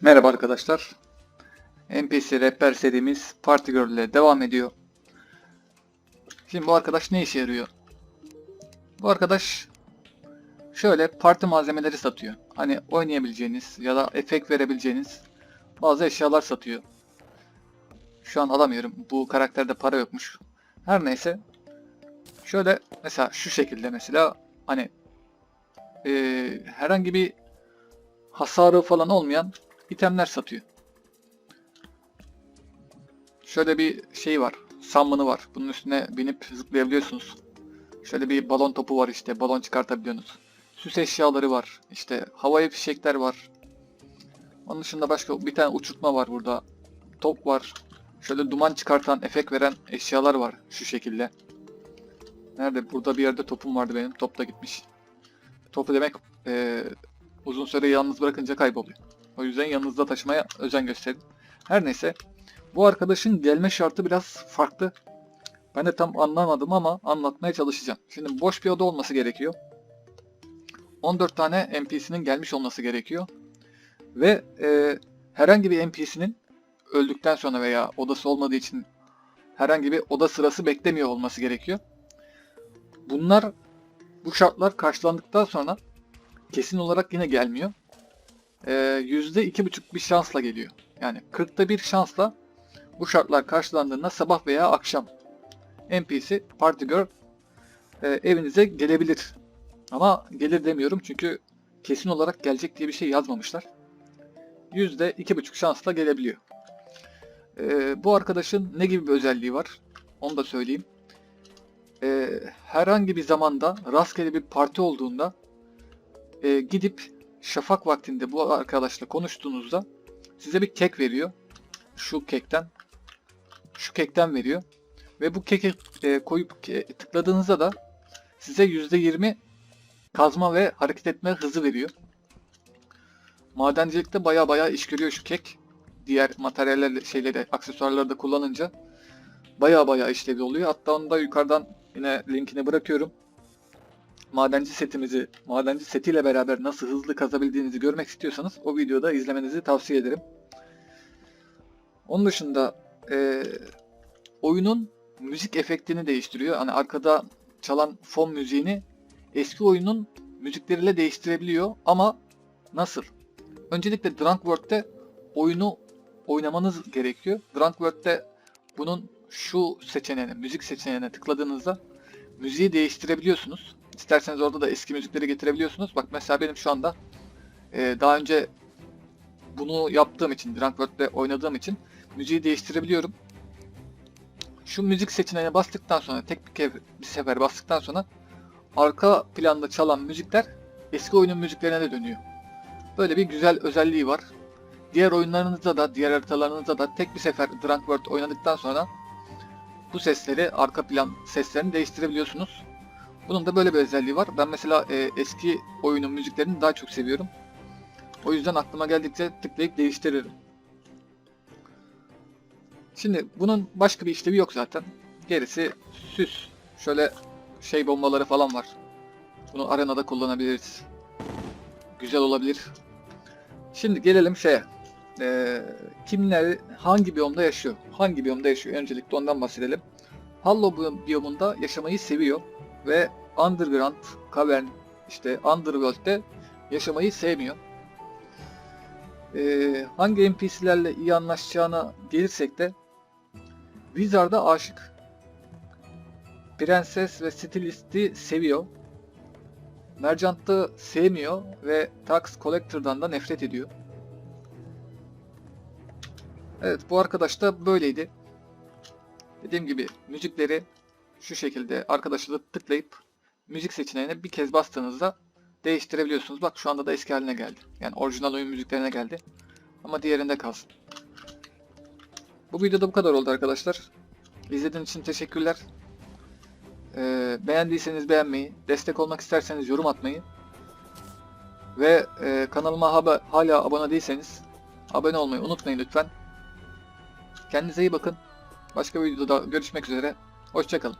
Merhaba arkadaşlar. NPC rehber serimiz Party Girl ile devam ediyor. Şimdi bu arkadaş ne işe yarıyor? Bu arkadaş şöyle parti malzemeleri satıyor. Hani oynayabileceğiniz ya da efekt verebileceğiniz bazı eşyalar satıyor. Şu an alamıyorum. Bu karakterde para yokmuş. Her neyse. Şöyle mesela şu şekilde mesela hani eee, herhangi bir hasarı falan olmayan itemler satıyor. Şöyle bir şey var. Summon'ı var. Bunun üstüne binip zıplayabiliyorsunuz. Şöyle bir balon topu var işte. Balon çıkartabiliyorsunuz. Süs eşyaları var. İşte havai fişekler var. Onun dışında başka bir tane uçurtma var burada. Top var. Şöyle duman çıkartan, efekt veren eşyalar var şu şekilde. Nerede? Burada bir yerde topum vardı benim. Top da gitmiş. Topu demek eee, uzun süre yalnız bırakınca kayboluyor. O yüzden yanınızda taşımaya özen gösterin. Her neyse. Bu arkadaşın gelme şartı biraz farklı. Ben de tam anlamadım ama anlatmaya çalışacağım. Şimdi boş bir oda olması gerekiyor. 14 tane NPC'nin gelmiş olması gerekiyor. Ve e, herhangi bir NPC'nin öldükten sonra veya odası olmadığı için herhangi bir oda sırası beklemiyor olması gerekiyor. Bunlar bu şartlar karşılandıktan sonra kesin olarak yine gelmiyor. Ee, Yüzde iki buçuk bir şansla geliyor. Yani 40'ta bir şansla bu şartlar karşılandığında sabah veya akşam NPC Party Girl e, evinize gelebilir. Ama gelir demiyorum çünkü kesin olarak gelecek diye bir şey yazmamışlar. Yüzde iki buçuk şansla gelebiliyor. Ee, bu arkadaşın ne gibi bir özelliği var? Onu da söyleyeyim. Ee, herhangi bir zamanda rastgele bir parti olduğunda e, gidip şafak vaktinde bu arkadaşla konuştuğunuzda size bir kek veriyor. Şu kekten. Şu kekten veriyor. Ve bu keki e, koyup e, tıkladığınızda da size %20 kazma ve hareket etme hızı veriyor. Madencilikte baya baya iş görüyor şu kek. Diğer materyaller, şeyleri, aksesuarları da kullanınca baya baya işlevi oluyor. Hatta onu da yukarıdan yine linkini bırakıyorum madenci setimizi, madenci setiyle beraber nasıl hızlı kazabildiğinizi görmek istiyorsanız o videoda izlemenizi tavsiye ederim. Onun dışında e, oyunun müzik efektini değiştiriyor. Hani arkada çalan fon müziğini eski oyunun müzikleriyle değiştirebiliyor ama nasıl? Öncelikle Drunk World'de oyunu oynamanız gerekiyor. Drunk World'de bunun şu seçeneğine, müzik seçeneğine tıkladığınızda müziği değiştirebiliyorsunuz. İsterseniz orada da eski müzikleri getirebiliyorsunuz. Bak mesela benim şu anda e, daha önce bunu yaptığım için, Drunk World'de oynadığım için müziği değiştirebiliyorum. Şu müzik seçeneğine bastıktan sonra, tek bir, kez, bir sefer bastıktan sonra arka planda çalan müzikler eski oyunun müziklerine de dönüyor. Böyle bir güzel özelliği var. Diğer oyunlarınızda da, diğer haritalarınızda da tek bir sefer Drunk World oynadıktan sonra bu sesleri, arka plan seslerini değiştirebiliyorsunuz. Bunun da böyle bir özelliği var. Ben mesela e, eski oyunun müziklerini daha çok seviyorum. O yüzden aklıma geldikçe tıklayıp değiştiririm. Şimdi bunun başka bir işlevi yok zaten. Gerisi süs. Şöyle şey bombaları falan var. Bunu arenada kullanabiliriz. Güzel olabilir. Şimdi gelelim şeye. Ee, kimler hangi biyomda yaşıyor? Hangi biyomda yaşıyor? Öncelikle ondan bahsedelim. Hallow biyomunda yaşamayı seviyor ve Underground, Cavern, işte Underworld'de yaşamayı sevmiyor. Ee, hangi NPC'lerle iyi anlaşacağına gelirsek de Wizard'a aşık. Prenses ve Stylist'i seviyor. Merchant'ı sevmiyor ve Tax Collector'dan da nefret ediyor. Evet bu arkadaş da böyleydi. Dediğim gibi müzikleri şu şekilde arkadaşla tıklayıp müzik seçeneğine bir kez bastığınızda değiştirebiliyorsunuz. Bak şu anda da eski haline geldi. Yani orijinal oyun müziklerine geldi. Ama diğerinde kalsın. Bu videoda bu kadar oldu arkadaşlar. İzlediğiniz için teşekkürler. Ee, beğendiyseniz beğenmeyi, destek olmak isterseniz yorum atmayı ve e, kanalıma hala abone değilseniz abone olmayı unutmayın lütfen. Kendinize iyi bakın. Başka bir videoda görüşmek üzere. Hoşçakalın.